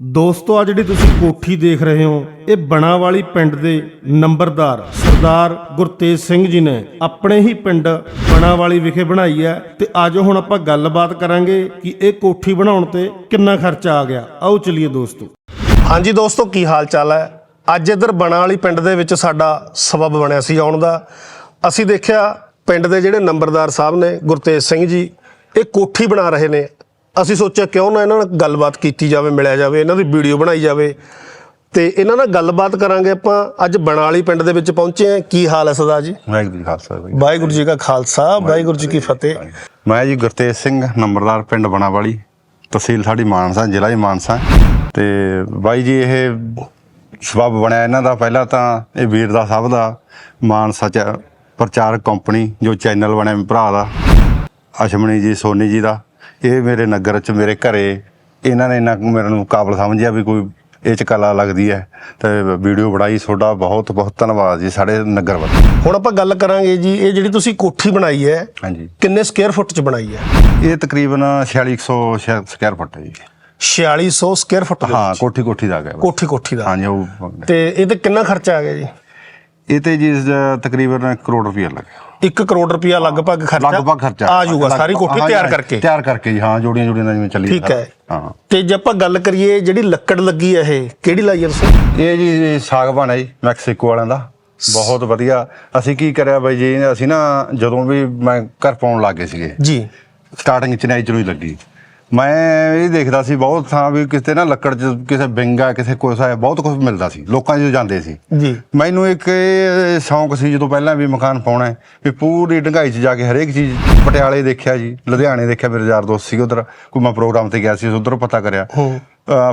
ਦੋਸਤੋ ਆ ਜਿਹੜੀ ਤੁਸੀਂ ਕੋਠੀ ਦੇਖ ਰਹੇ ਹੋ, ਇਹ ਬਣਾਵਾਲੀ ਪਿੰਡ ਦੇ ਨੰਬਰਦਾਰ ਸਰਦਾਰ ਗੁਰਤੇਜ ਸਿੰਘ ਜੀ ਨੇ ਆਪਣੇ ਹੀ ਪਿੰਡ ਬਣਾਵਾਲੀ ਵਿਖੇ ਬਣਾਈ ਹੈ। ਤੇ ਆਜੋ ਹੁਣ ਆਪਾਂ ਗੱਲਬਾਤ ਕਰਾਂਗੇ ਕਿ ਇਹ ਕੋਠੀ ਬਣਾਉਣ ਤੇ ਕਿੰਨਾ ਖਰਚਾ ਆ ਗਿਆ। ਆਓ ਚਲਿਏ ਦੋਸਤੋ। ਹਾਂਜੀ ਦੋਸਤੋ, ਕੀ ਹਾਲ ਚਾਲ ਹੈ? ਅੱਜ ਇੱਧਰ ਬਣਾ ਵਾਲੀ ਪਿੰਡ ਦੇ ਵਿੱਚ ਸਾਡਾ ਸਬਬ ਬਣਿਆ ਸੀ ਆਉਣ ਦਾ। ਅਸੀਂ ਦੇਖਿਆ ਪਿੰਡ ਦੇ ਜਿਹੜੇ ਨੰਬਰਦਾਰ ਸਾਹਿਬ ਨੇ, ਗੁਰਤੇਜ ਸਿੰਘ ਜੀ, ਇਹ ਕੋਠੀ ਬਣਾ ਰਹੇ ਨੇ। ਅਸੀਂ ਸੋਚਿਆ ਕਿਉਂ ਨਾ ਇਹਨਾਂ ਨਾਲ ਗੱਲਬਾਤ ਕੀਤੀ ਜਾਵੇ ਮਿਲਿਆ ਜਾਵੇ ਇਹਨਾਂ ਦੀ ਵੀਡੀਓ ਬਣਾਈ ਜਾਵੇ। ਤੇ ਇਹਨਾਂ ਨਾਲ ਗੱਲਬਾਤ ਕਰਾਂਗੇ ਆਪਾਂ। ਅੱਜ ਬਣਾ ਵਾਲੀ ਪਿੰਡ ਦੇ ਵਿੱਚ ਪਹੁੰਚੇ ਹਾਂ। ਕੀ ਹਾਲ ਹੈ ਸਦਾ ਜੀ? ਵਾਹਿਗੁਰੂ ਜੀ ਖਾਲਸਾ ਵਾਹਿਗੁਰੂ ਜੀ ਕਾ ਖਾਲਸਾ ਵਾਹਿਗੁਰੂ ਜੀ ਕੀ ਫਤਿਹ। ਮੈਂ ਜੀ ਗੁਰਤੇਜ ਸਿੰਘ ਨੰਬਰਦਾਰ ਪਿੰਡ ਬਣਾਵਾਲੀ ਤਹਿਸੀਲ ਸਾਡੀ ਮਾਨਸਾ ਜ਼ਿਲ੍ਹਾ ਹੀ ਮਾਨਸਾ। ਤੇ ਬਾਈ ਜੀ ਇਹ ਸਬਬ ਬਣਿਆ ਇਹਨਾਂ ਦਾ। ਪਹਿਲਾਂ ਤਾਂ ਇਹ ਵੀਰ ਦਾ ਸਭ ਦਾ ਮਾਨਸਾ ਚ ਪ੍ਰਚਾਰਕ ਕੰਪਨੀ ਜੋ ਚੈਨਲ ਬਣਿਆ ਭਰਾ ਦਾ ਅਸ਼ਮਣੀ ਜੀ ਸੋਨੀ ਜੀ ਦਾ। ਇਹ ਮੇਰੇ ਨਗਰ ਚ ਮੇਰੇ ਘਰੇ ਇਹਨਾਂ ਨੇ ਇਹਨਾਂ ਮੇਰੇ ਨੂੰ ਕਾਬਲ ਸਮਝਿਆ ਵੀ ਕੋਈ ਇਹ ਚ ਕਲਾ ਲੱਗਦੀ ਹੈ। ਤੇ ਵੀਡੀਓ ਬਣਾਈ ਤੁਹਾਡਾ ਬਹੁਤ ਬਹੁਤ ਧੰਨਵਾਦ ਜੀ ਸਾਡੇ ਨਗਰ ਵੱਲੋਂ। ਹੁਣ ਆਪਾਂ ਗੱਲ ਕਰਾਂਗੇ ਜੀ ਇਹ ਜਿਹੜੀ ਤੁਸੀਂ ਕੋਠੀ ਬਣਾਈ ਹੈ ਹਾਂਜੀ। ਕਿੰਨੇ ਸਕੁਅਰ ਫੁੱਟ ਚ ਬਣਾਈ ਹੈ? ਇਹ ਤਕਰੀਬਨ 4600 ਸਕੁਅਰ ਫੁੱਟ ਹੈ ਜੀ। 4600 ਸਕੁਅਰ ਫੁੱਟ ਦੇ ਹਾਂ ਵਿੱਚ। ਕੋਠੀ ਕੋਠੀ ਦਾ ਗਿਆ ਕੋਠੀ ਕੋਠੀ ਦਾ। ਹਾਂਜੀ ਉਹ ਤੇ ਇਹ ਤੇ ਕਿੰਨਾ ਖਰਚਾ ਆ ਗਿਆ ਜੀ? ਇਹ ਤੇ ਜੀ ਤਕਰੀਬਨ ਇੱਕ ਕਰੋੜ ਰੁਪਏ ਲੱਗਿਆ। 1 ਕਰੋੜ ਰੁਪਇਆ ਲਗਭਗ ਖਰਚਾ ਲਗਭਗ ਖਰਚਾ। ਆ ਜਾਊਗਾ ਸਾਰੀ ਕੋਠੀ ਤਿਆਰ ਕਰਕੇ। ਤਿਆਰ ਕਰਕੇ ਜੀ ਹਾਂ ਜੋੜੀਆਂ ਜੋੜੀਆਂ ਨਾਲ ਜਿਵੇਂ ਚੱਲੀ ਠੀਕ ਹੈ। ਹਾਂ। ਤੇ ਜੇ ਆਪਾਂ ਗੱਲ ਕਰੀਏ ਜਿਹੜੀ ਲੱਕੜ ਲੱਗੀ ਹੈ ਇਹ ਕਿਹੜੀ ਲਾਈ ਹੈ ਤੁਸੀਂ? ਇਹ ਜੀ ਸਾਗਵਾਨ ਹੈ ਜੀ ਮੈਕਸੀਕੋ ਵਾਲਿਆਂ ਦਾ। ਬਹੁਤ ਵਧੀਆ। ਅਸੀਂ ਕੀ ਕਰਿਆ ਬਾਈ ਜੀ ਅਸੀਂ ਨਾ ਜਦੋਂ ਵੀ ਮੈਂ ਘਰ ਪਾਉਣ ਲੱਗੇ ਸੀਗੇ ਜੀ। ਸਟਾਰਟਿੰਗ ਚ ਨਾਈਚਰੋ ਹੀ ਲੱਗੀ। ਮੈਂ ਇਹ ਦੇਖਦਾ ਸੀ ਬਹੁਤ ਥਾਂ ਵੀ ਕਿਤੇ ਨਾ ਲੱਕੜ ਚ ਕਿਸੇ ਬਿੰਗਾ ਕਿਸੇ ਕੋਸਾ ਬਹੁਤ ਕੁਝ ਮਿਲਦਾ ਸੀ ਲੋਕਾਂ ਜਦੋਂ ਜਾਂਦੇ ਸੀ। ਜੀ। ਮੈਨੂੰ ਇੱਕ ਇਹ ਸ਼ੌਂਕ ਸੀ ਜਦੋਂ ਪਹਿਲਾਂ ਵੀ ਮਕਾਨ ਪਾਉਣਾ ਹੈ, ਵੀ ਪੂਰੀ ਢੰਗਾਈ 'ਚ ਜਾ ਕੇ ਹਰੇਕ ਚੀਜ਼ ਪਟਿਆਲੇ ਦੇਖਿਆ ਜੀ ਲੁਧਿਆਣੇ ਦੇਖਿਆ ਮੇਰੇ ਯਾਰ ਦੋਸਤ ਸੀ ਉਧਰ ਕੋਈ ਮੈਂ ਪ੍ਰੋਗਰਾਮ ਤੇ ਗਿਆ ਸੀ ਉਧਰ ਪਤਾ ਕਰਿਆ। ਹੂੰ।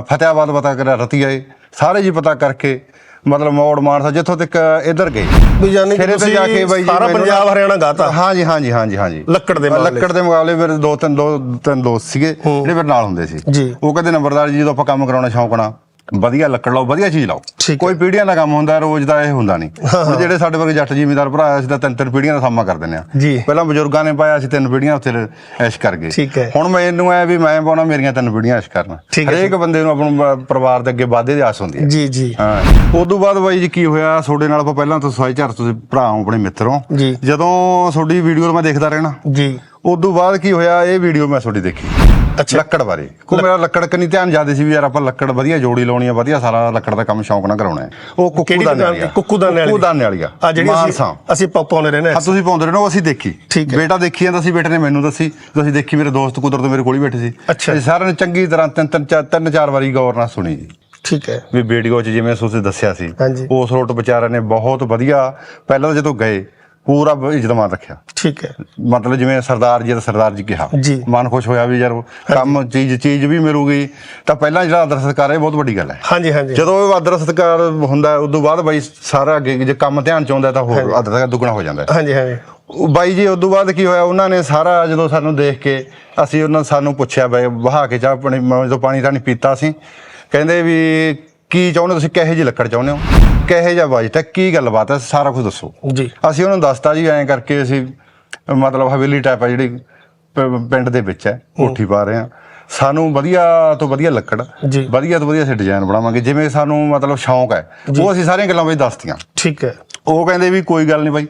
ਅ, ਫਤਿਆਬਾਦ ਪਤਾ ਕਰਿਆ ਰਤੀਆਏ ਸਾਰੇ ਜੀ ਪਤਾ ਕਰਕੇ ਮਤਲਬ ਮੋੜ ਮਾਨਸਾ ਜਿੱਥੋਂ ਤੱਕ ਇੱਧਰ ਗਏ ਵੀ ਜਾਨੀ ਕਿ ਫਿਰ ਇੱਧਰ ਜਾ ਕੇ ਤੁਸੀਂ ਬਾਈ ਜੀ ਸਾਰਾ ਮੈਨੂੰ ਨਾ- ਪੰਜਾਬ ਹਰਿਆਣਾ ਗਾਤਾ ਹਾਂਜੀ ਹਾਂਜੀ ਹਾਂਜੀ ਹਾਂਜੀ ਲੱਕੜ ਦੇ ਮੁਕਾਬਲੇ। ਲੱਕੜ ਦੇ ਮੁਕਾਬਲੇ ਮੇਰੇ ਦੋ ਤਿੰਨ ਦੋ ਤਿੰਨ ਦੋਸਤ ਸੀਗੇ ਜਿਹੜੇ ਮੇਰੇ ਨਾਲ ਹੁੰਦੇ ਸੀ ਜੀ। ਉਹ ਕਹਿੰਦੇ ਨੰਬਰਦਾਰ ਜੀ ਜਦੋਂ ਆਪਾਂ ਕੰਮ ਕਰਾਉਣਾ ਸ਼ੌਂਕ ਨਾਲ ਵਧੀਆ ਲੱਕੜ ਲਾਓ ਵਧੀਆ ਚੀਜ਼ ਲਾਓ। ਕੋਈ ਪੀੜ੍ਹੀਆਂ ਦਾ ਕੰਮ ਹੁੰਦਾ ਰੋਜ਼ ਦਾ ਇਹ ਹੁੰਦਾ ਨਹੀਂ। ਹੁਣ ਜਿਹੜੇ ਸਾਡੇ ਵਰਗੇ ਜੱਟ ਜ਼ਿਮੀਦਾਰ ਭਰਾ ਅਸੀਂ ਤਾਂ ਤਿੰਨ ਤਿੰਨ ਪੀੜ੍ਹੀਆਂ ਦਾ ਸਾਮਾ ਕਰ ਦਿੰਦੇ ਆ। ਪਹਿਲਾਂ ਬਜ਼ੁਰਗਾਂ ਨੇ ਪਾਇਆ ਅਸੀਂ ਤਿੰਨ ਪੀੜ੍ਹੀਆਂ ਉੱਥੇ ਐਸ਼ ਕਰ ਗਏ। ਹੁਣ ਮੈਨੂੰ ਐ ਵੀ ਮੈਂ ਪਾਉਣਾ ਮੇਰੀਆਂ ਤਿੰਨ ਪੀੜ੍ਹੀਆਂ ਐਸ਼ ਕਰਨ। ਹਰੇਕ ਬੰਦੇ ਨੂੰ ਆਪਣਾ ਪਰਿਵਾਰ ਦੇ ਅੱਗੇ ਵਾਧੇ ਦੀ ਆਸ ਹੁੰਦੀ ਹੈ। ਜੀ ਜੀ। ਹਾਂ। ਉਦੋਂ ਬਾਅਦ ਬਾਈ ਜੀ ਕੀ ਹੋਇਆ ਤੁਹਾਡੇ ਨਾਲ ਆਪਾਂ ਪਹਿਲਾਂ ਤੋਂ ਸਵਾਈ ਝਰ ਤੁਸੀਂ ਭਰਾ ਹੋ ਆਪਣੇ ਮਿੱਤਰ। ਜਦੋਂ ਤੁਹਾਡੀ ਵੀਡੀਓ ਮੈਂ ਦੇਖਦਾ ਰਹਿਣਾ ਜੀ। ਉਦੋਂ ਬਾਅਦ ਕੀ ਹੋਇਆ ਇਹ ਵੀਡੀਓ ਮੈਂ ਤੁਹਾਡੀ ਦੇਖੀ। ਲੱਕੜ ਬਾਰੇ। ਕੋ ਮੇਰਾ ਲੱਕੜ ਕਨੀ ਧਿਆਨ ਜ਼ਿਆਦਾ ਸੀ ਵੀ ਯਾਰ ਆਪਾਂ ਲੱਕੜ ਵਧੀਆ ਜੋੜੀ ਲਾਉਣੀ ਆ ਵਧੀਆ ਸਾਰਾ ਲੱਕੜ ਦਾ ਕੰਮ ਸ਼ੌਂਕ ਨਾਲ ਕਰਾਉਣਾ ਹੈ। ਉਹ ਕੁੱਕੂ ਕਿਹੜੀ ਦਾ ਦੁਕਾਨ ਤੇ? ਕੁੱਕੂ ਦਾਨੇ ਵਾਲੀ? ਕੁੱਕੂ ਦਾਨੇ ਵਾਲੀ ਆ। ਆ ਜਿਹੜੀ ਅਸੀਂ ਅਸੀਂ ਪਾਉਂਦੇ ਰਹਿੰਦੇ ਹਾਂ। ਤੁਸੀਂ ਪਾਉਂਦੇ ਰਹੇ ਹੋ ਅਸੀਂ ਦੇਖੀ। ਬੇਟਾ ਦੇਖੀ ਜਾਂਦਾ ਸੀ ਬੇਟੇ ਨੇ ਮੈਨੂੰ ਦੱਸੀ। ਤੁਸੀਂ ਦੇਖੀ ਮੇਰੇ ਦੋਸਤ ਕੁਦਰਤ ਮੇਰੇ ਕੋਲ ਹੀ ਬੈਠੇ ਸੀ। ਅੱਛਾ। ਸਾਰਿਆਂ ਨੇ ਚੰਗੀ ਤਰ੍ਹਾਂ ਤਿੰਨ ਤਿੰਨ ਚਾਰ ਤਿੰਨ ਚਾਰ ਵਾਰੀ ਗੌਰ ਨਾਲ ਸੁਣੀ ਜੀ। ਠੀਕ ਹੈ। ਵੀ ਵੀਡੀਓ 'ਚ ਜਿਵੇਂ ਤੁਸੀਂ ਦੱਸਿਆ ਸੀ। ਉਸ ਰੋਟ ਵਿਚਾਰਿਆਂ ਨੇ ਬਹੁਤ ਵਧੀਆ ਪਹਿਲਾਂ ਜਦੋਂ ਗਏ ਪੂਰਾ ਇੱਜ਼ਤਮਾਨ ਰੱਖਿਆ। ਠੀਕ ਹੈ। ਮਤਲਬ ਜਿਵੇਂ ਸਰਦਾਰ ਜੀ ਦਾ ਸਰਦਾਰ ਜੀ ਕਿਹਾ। ਜੀ। ਮਨ ਖੁਸ਼ ਹੋਇਆ ਵੀ ਯਾਰ ਕੰਮ ਚੀਜ਼ ਚੀਜ਼ ਵੀ ਮਿਲੂਗੀ। ਤਾਂ ਪਹਿਲਾਂ ਜਿਹੜਾ ਆਦਰ ਸਤਿਕਾਰ ਹੈ ਇਹ ਬਹੁਤ ਵੱਡੀ ਗੱਲ ਹੈ। ਹਾਂਜੀ ਹਾਂਜੀ। ਜਦੋਂ ਉਹ ਆਦਰ ਸਤਿਕਾਰ ਹੁੰਦਾ ਉਸ ਤੋਂ ਬਾਅਦ ਬਾਈ ਸਾਰਾ ਅੱਗੇ ਜੇ ਕੰਮ ਧਿਆਨ ਚ ਆਉਂਦਾ ਤਾਂ ਹੋਰ ਆਦਰ ਸਤਿਕਾਰ ਦੁੱਗਣਾ ਹੋ ਜਾਂਦਾ ਹੈ। ਹਾਂਜੀ ਹਾਂਜੀ। ਉਹ ਬਾਈ ਜੀ ਉਸ ਤੋਂ ਬਾਅਦ ਕੀ ਹੋਇਆ ਉਹਨਾਂ ਨੇ ਸਾਰਾ ਜਦੋਂ ਸਾਨੂੰ ਦੇਖ ਕੇ ਅਸੀਂ ਉਹਨਾਂ ਸਾਨੂੰ ਪੁੱਛਿਆ ਬਈ ਵਹਾ ਕੇ ਚਾਹ ਪਾਣੀ ਮੈਂ ਜਦੋਂ ਪਾਣੀ ਤਾਂ ਨਹੀਂ ਪੀਤਾ ਸੀ ਕਹਿੰਦੇ ਵੀ ਕੀ ਚਾਹੁੰਦੇ ਤੁਸੀਂ ਕਿਹੋ ਜਿਹੀ ਲੱਕੜ ਚਾਹੁੰਦੇ ਹੋ? ਕਿਹੋ ਜਿਹਾ ਬਜਟ ਹੈ ਕੀ ਗੱਲਬਾਤ ਹੈ ਸਾਰਾ ਕੁਝ ਦੱਸੋ। ਜੀ। ਅਸੀਂ ਉਹਨਾਂ ਨੂੰ ਦੱਸਤਾ ਜੀ ਐਂ ਕਰਕੇ ਅਸੀਂ ਮਤਲਬ ਹਵੇਲੀ ਟਾਈਪ ਆ ਜਿਹੜੀ ਪ- ਪਿੰਡ ਦੇ ਵਿੱਚ ਹੈ ਕੋਠੀ ਪਾ ਰਹੇ ਆ ਸਾਨੂੰ ਵਧੀਆ ਤੋਂ ਵਧੀਆ ਲੱਕੜ ਜੀ। ਵਧੀਆ ਤੋਂ ਵਧੀਆ ਅਸੀਂ ਡਿਜ਼ਾਈਨ ਬਣਾਵਾਂਗੇ ਜਿਵੇਂ ਸਾਨੂੰ ਮਤਲਬ ਸ਼ੌਂਕ ਹੈ ਉਹ ਅਸੀਂ ਸਾਰੀਆਂ ਗੱਲਾਂ ਵਿੱਚ ਦੱਸਤੀਆਂ। ਠੀਕ ਹੈ। ਉਹ ਕਹਿੰਦੇ ਵੀ ਕੋਈ ਗੱਲ ਨਹੀਂ ਬਾਈ